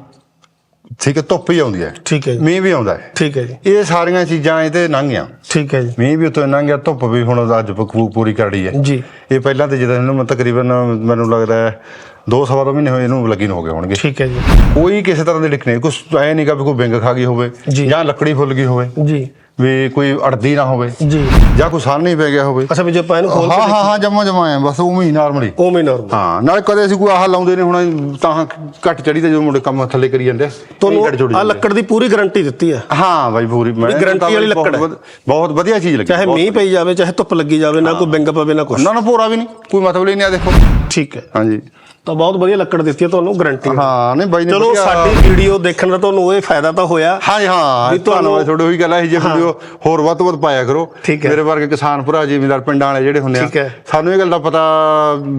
ਠੀਕ ਹੈ ਧੁੱਪ ਹੀ ਆਉਂਦੀ ਹੈ। ਠੀਕ ਹੈ ਮੀਂਹ ਵੀ ਆਉਂਦਾ ਹੈ। ਠੀਕ ਹੈ ਜੀ। ਇਹ ਸਾਰੀਆਂ ਚੀਜ਼ਾਂ ਇਹ ਤੇ ਲੰਘੀਆਂ ਠੀਕ ਹੈ ਜੀ। ਮੀਂਹ ਵੀ ਉੱਤੋਂ ਲੰਘ ਗਿਆ ਧੁੱਪ ਵੀ ਹੁਣ ਅੱਜ ਪੂਰੀ ਕਰੜੀ ਹੈ। ਜੀ। ਇਹ ਪਹਿਲਾਂ ਤੇ ਜਦੋਂ ਇਹਨੂੰ ਮੈਂ ਤਕਰੀਬਨ ਮੈਨੂੰ ਲੱਗਦਾ ਹੈ ਦੋ ਸਵਾ ਦੋ ਮਹੀਨੇ ਹੋਏ ਇਹਨੂੰ ਲੱਗੀ ਨੂੰ ਹੋ ਗਏ ਹੋਣਗੇ। ਠੀਕ ਹੈ ਜੀ। ਕੋਈ ਕਿਸੇ ਤਰ੍ਹਾਂ ਦੇ ਲਿਖ ਨਹੀਂ ਕੁਛ ਐ ਨਹੀਂਗਾ ਵੀ ਕੋਈ ਬਿੰਗ ਖਾ ਗਈ ਹੋਵੇ ਜੀ। ਜਾਂ ਲੱਕੜੀ ਫੁੱਲ ਗਈ ਹੋਵੇ। ਜੀ। ਵੀ ਕੋਈ ਅੜਦੀ ਨਾ ਹੋਵੇ ਜੀ। ਜਾਂ ਕੋਈ ਸਾਨ ਨਹੀਂ ਪੈ ਗਿਆ ਹੋਵੇ। ਅੱਛਾ ਵੀ ਜੇ ਆਪਾਂ ਇਹਨੂੰ ਖੋਲ ਹਾਂ ਹਾਂ ਹਾਂ ਜਮਾ ਜਮਾ ਐ ਬਸ ਉਵੇਂ ਹੀ ਨਾਰਮਲੀ ਉਵੇਂ ਨਾਰਮਲ ਹਾਂ ਨਾਲ ਕਦੇ ਅਸੀਂ ਕੋਈ ਆਹ ਲਾਉਂਦੇ ਨੇ ਹੁਣ ਤਾਂ ਘੱਟ ਚੜੀ ਤੇ ਜਦੋਂ ਮੁੰਡੇ ਕੰਮ ਥੱਲੇ ਕਰੀ ਜਾਂਦੇ ਆ, ਤੁਹਾਨੂੰ ਆ ਜਾਂਦੇ ਲੱਕੜ ਦੀ ਪੂਰੀ ਗਾਰੰਟੀ ਦਿੱਤੀ ਹੈ ਆ। ਹਾਂ ਬਾਈ ਪੂਰੀ। ਮੈਂ ਗਾਰੰਟੀ ਤਾਂ ਵਾਲੀ ਬਹੁਤ ਲੱਕੜ ਹੈ। ਵਧ- ਬਹੁਤ ਵਧੀਆ ਚੀਜ਼ ਲੱਗੀ ਚਾਹੇ ਬਹੁਤ ਮੀਂਹ ਪਈ ਜਾਵੇ ਚਾਹੇ ਧੁੱਪ ਲੱਗੀ ਜਾਵੇ ਨਾ ਕੋਈ ਬਿੰਗ ਪਵੇ ਨਾ ਕੁਛ। ਨਾ ਨਾ ਭੋਰਾ ਵੀ ਨਹੀਂ ਕੋਈ ਮਤਲਬ ਹੀ ਨਹੀਂ ਆ ਦੇਖੋ। ਠੀਕ ਹੈ। ਹਾਂਜੀ। ਤਾਂ ਬਹੁਤ ਵਧੀਆ ਲੱਕੜ ਦਿੱਤੀ ਹੈ ਤੁਹਾਨੂੰ ਗਾਰੰਟੀ ਹਾਂ। ਨਹੀਂ ਬਾਈ ਨੇ ਚਲੋ ਵਧੀਆ- ਸਾਡੀ ਵੀਡੀਓ ਦੇਖਣ ਦਾ ਤੁਹਾਨੂੰ ਇਹ ਫਾਇਦਾ ਤਾਂ ਹੋਇਆ। ਹਾਂਜੀ ਹਾਂ ਵੀ ਤੁਹਾਨੂੰ- ਧੰਨਵਾਦ ਤੁਹਾਡੇ ਉਹੀ ਗੱਲ ਹੈ। ਜੇ ਵੀਡੀਓ ਹੋਰ ਵੱਧ ਤੋਂ ਵੱਧ ਪਾਇਆ ਕਰੋ। ਠੀਕ ਹੈ। ਮੇਰੇ ਵਰਗੇ ਕਿਸਾਨ ਭਰਾ ਜ਼ਿਮੀਂਦਾਰ ਪਿੰਡਾਂ ਵਾਲੇ ਜਿਹੜੇ ਹੁੰਦੇ ਆ ਠੀਕ ਹੈ। ਸਾਨੂੰ ਇਹ ਗੱਲ ਦਾ ਪਤਾ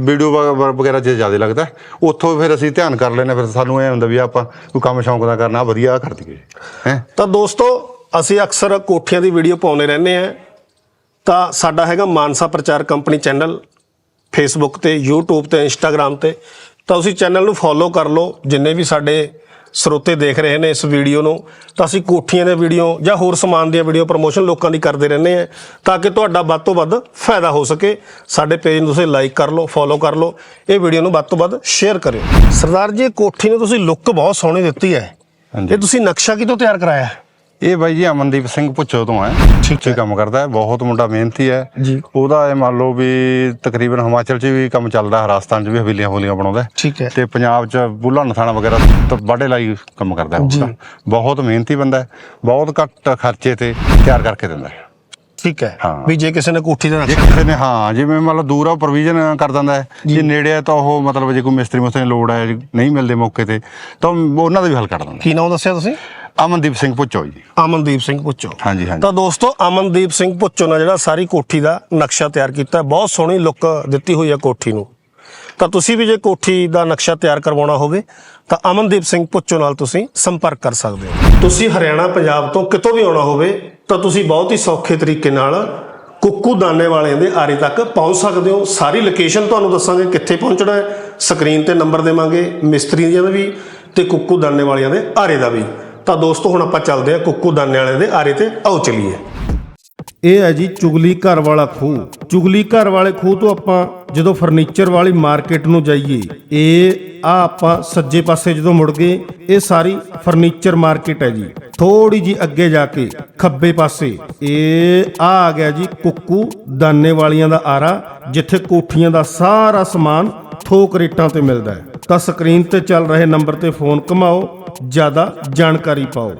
ਵੀਡੀਓ ਵਗੈਰਾ 'ਚ ਜ਼ਿਆਦਾ ਲੱਗਦਾ ਉੱਥੋਂ ਫਿਰ ਅਸੀਂ ਧਿਆਨ ਕਰ ਲੈਨੇ ਫਿਰ ਸਾਨੂੰ ਇਹ ਹੁੰਦਾ ਵੀ ਆਪਾਂ ਕੋਈ ਕੰਮ ਸ਼ੌਂਕ ਦਾ ਕਰਨਾ ਵਧੀਆ ਕਰ ਦਈਏ ਹੈ। ਤਾਂ ਦੋਸਤੋ ਅਸੀਂ ਅਕਸਰ ਕੋਠੀਆਂ ਦੀ ਵੀਡੀਓ ਪਾਉਂਦੇ ਰਹਿੰਦੇ ਆ ਤਾਂ ਸਾਡਾ ਹੈਗਾ Mansa Prachar company channel Facebook ਤੇ YouTube ਤੇ Instagram ਤੇ ਤਾਂ ਤੁਸੀਂ ਚੈਨਲ ਨੂੰ ਫੋਲੋ ਕਰ ਲਓ। ਜਿੰਨੇ ਵੀ ਸਾਡੇ ਸਰੋਤੇ ਦੇਖ ਰਹੇ ਨੇ ਇਸ ਵੀਡੀਓ ਨੂੰ ਤਾਂ ਅਸੀਂ ਕੋਠੀਆਂ ਦੇ ਵੀਡੀਓ ਜਾਂ ਹੋਰ ਸਮਾਨ ਦੀਆਂ ਵੀਡੀਓ ਪ੍ਰਮੋਸ਼ਨ ਲੋਕਾਂ ਦੀ ਕਰਦੇ ਰਹਿੰਦੇ ਆ ਤਾਂ ਕਿ ਤੁਹਾਡਾ ਵੱਧ ਤੋਂ ਵੱਧ ਫਾਇਦਾ ਹੋ ਸਕੇ। ਸਾਡੇ ਪੇਜ ਨੂੰ ਤੁਸੀਂ ਲਾਈਕ ਕਰ ਲਓ ਫੋਲੋ ਕਰ ਲਓ ਇਹ ਵੀਡੀਓ ਨੂੰ ਵੱਧ ਤੋਂ ਵੱਧ ਸ਼ੇਅਰ ਕਰਿਓ। ਸਰਦਾਰ ਜੀ ਕੋਠੀ ਨੂੰ ਤੁਸੀਂ ਲੁੱਕ ਬਹੁਤ ਸੋਹਣੀ ਦਿੱਤੀ ਹੈ। ਇਹ ਤੁਸੀਂ ਨਕਸ਼ਾ ਕਿਤੋਂ ਤਿਆਰ ਕਰਾਇਆ? ਹੈ ਇਹ ਬਾਈ ਜੀ ਅਮਨਦੀਪ ਸਿੰਘ ਪੁੱਛੋ ਤੋਂ ਹੈ ਠੀਕ ਠੀਕ ਕੰਮ ਕਰਦਾ ਹੈ ਬਹੁਤ ਮੁੰਡਾ ਮਿਹਨਤੀ ਹੈ ਜੀ। ਉਹਦਾ ਇਹ ਮੰਨ ਲਓ ਵੀ ਤਕਰੀਬਨ ਹਿਮਾਚਲ 'ਚ ਵੀ ਕੰਮ ਚੱਲਦਾ ਹੈ ਰਾਜਸਥਾਨ 'ਚ ਵੀ ਹਵੇਲੀਆਂ ਹਵੇਲੀਆਂ ਬਣਾਉਂਦਾ ਹੈ। ਠੀਕ ਹੈ ਤੇ ਪੰਜਾਬ 'ਚ ਬੁੱਲਾ ਨਥਾਣਾ ਵਗੈਰਾ ਤਾਂ ਬਾਡੇ ਲਾਈ ਕੰਮ ਕਰਦਾ ਹੈ। ਬਹੁਤ ਮਿਹਨਤੀ ਬੰਦਾ ਹੈ ਬਹੁਤ ਘੱਟ ਖਰਚੇ ਤੇ ਤਿਆਰ ਕਰਕੇ ਦਿੰਦਾ ਹੈ ਠੀਕ ਹੈ ਹਾਂ। ਵੀ ਜੇ ਕਿਸੇ ਨੇ ਕੋਠੀ ਦਾ ਜੇ ਨਕਸ਼ਾ ਕਿਸੇ ਨੇ ਹਾਂ ਜਿਵੇਂ ਮੰਨ ਲਓ ਦੂਰ ਆ ਪ੍ਰੋਵੀਜ਼ਨ ਕਰ ਦਿੰਦਾ ਹੈ। ਜੇ ਨੇੜੇ ਆ ਤਾਂ ਉਹ ਮਤਲਬ ਜੇ ਕੋਈ ਮਿਸਤਰੀ ਮੁਸਤਰੀ ਦੀ ਲੋੜ ਹੈ ਨਹੀਂ ਮਿਲਦੇ ਮੌਕੇ ਤੇ ਤਾਂ ਉਹਨਾਂ ਦਾ ਵੀ ਹੱਲ ਕਰ ਦਿੰਦਾ। ਕੀ ਨਾਮ ਦੱਸਿਆ ਤੁਸੀਂ? ਅਮਨਦੀਪ ਸਿੰਘ ਪੁੱਛੋ ਜੀ। ਅਮਨਦੀਪ ਸਿੰਘ ਪੁੱਚੋ ਹਾਂਜੀ ਹਾਂਜੀ। ਤਾਂ ਦੋਸਤੋ ਅਮਨਦੀਪ ਸਿੰਘ ਪੁੱਚੋ ਨੇ ਜਿਹੜਾ ਸਾਰੀ ਕੋਠੀ ਦਾ ਨਕਸ਼ਾ ਤਿਆਰ ਕੀਤਾ ਹੈ, ਬਹੁਤ ਸੋਹਣੀ ਲੁੱਕ ਦਿੱਤੀ ਹੋਈ ਹੈ ਕੋਠੀ ਨੂੰ। ਤਾਂ ਤੁਸੀਂ ਵੀ ਜੇ ਕੋਠੀ ਦਾ ਨਕਸ਼ਾ ਤਿਆਰ ਕਰਵਾਉਣਾ ਹੋਵੇ ਤਾਂ ਅਮਨਦੀਪ ਸਿੰਘ ਪੁੱਚੋ ਨਾਲ ਤੁਸੀਂ ਸੰਪਰਕ ਕਰ ਸਕਦੇ ਹੋ। ਤੁਸੀਂ ਹਰਿਆਣਾ ਪੰਜਾਬ ਤੋਂ ਕਿਤੋਂ ਵੀ ਆਉਣਾ ਹੋਵੇ ਤਾਂ ਤੁਸੀਂ ਬਹੁਤ ਹੀ ਸੌਖੇ ਤਰੀਕੇ ਨਾਲ ਕੁੱਕੂ ਦਾਨੇ ਵਾਲਿਆਂ ਦੇ ਆਰੇ ਤੱਕ ਪਹੁੰਚ ਸਕਦੇ ਹੋ। ਸਾਰੀ ਲੋਕੇਸ਼ਨ ਤੁਹਾਨੂੰ ਦੱਸਾਂਗੇ ਕਿੱਥੇ ਪਹੁੰਚਣਾ ਹੈ। ਸਕਰੀਨ ਤੇ ਨੰਬਰ ਦੇਵਾਂਗੇ ਮਿਸਤਰੀ ਦੀਆਂ ਦਾ ਵੀ ਤੇ ਕੁੱਕੂ ਦਾਨੇ ਵਾਲਿਆਂ ਦੇ ਆਰੇ ਦਾ ਵੀ। ਤਾਂ ਦੋਸਤੋ, ਹੁਣ ਆਪਾਂ ਚੱਲਦੇ ਹਾਂ ਕੁੱਕੂ ਦਾਨੇ ਵਾਲਿਆਂ ਦੇ ਆਰੇ ਤੇ। ਆਓ ਚਲੀਏ। ਇਹ ਹੈ ਜੀ ਚੁਗਲੀ ਘਰ ਵਾਲਾ ਖੂਹ। ਚੁਗਲੀ ਘਰ ਵਾਲੇ ਖੂਹ ਤੋਂ ਆਪਾਂ ਜਦੋਂ ਫਰਨੀਚਰ ਵਾਲੀ ਮਾਰਕੀਟ ਨੂੰ ਜਾਈਏ, ਇਹ ਆ ਆਪਾਂ ਸੱਜੇ ਪਾਸੇ ਜਦੋਂ ਮੁੜ ਗਏ, ਇਹ ਸਾਰੀ ਫਰਨੀਚਰ ਮਾਰਕੀਟ ਹੈ ਜੀ। ਥੋੜੀ ਜੀ ਅੱਗੇ ਜਾ ਕੇ ਖੱਬੇ ਪਾਸੇ। ਇਹ ਆ ਆ ਗਿਆ ਜੀ ਕੁੱਕੂ, ਦਾਨੇ ਵਾਲੀਆਂ ਦਾ ਆਰਾ, ਜਿੱਥੇ ਕੋਠੀਆਂ ਦਾ ਸਾਰਾ ਸਮਾਨ ਥੋਕ ਰੇਟਾਂ ਤੇ ਮਿਲਦਾ ਹੈ। ਤਾਂ ਸਕਰੀਨ ਤੇ ਚੱਲ ਰਹੇ ਨੰਬਰ ਤੇ ਫੋਨ ਘੁਮਾਓ, ਜ਼ਿਆਦਾ ਜਾਣਕਾਰੀ ਪਾਓ।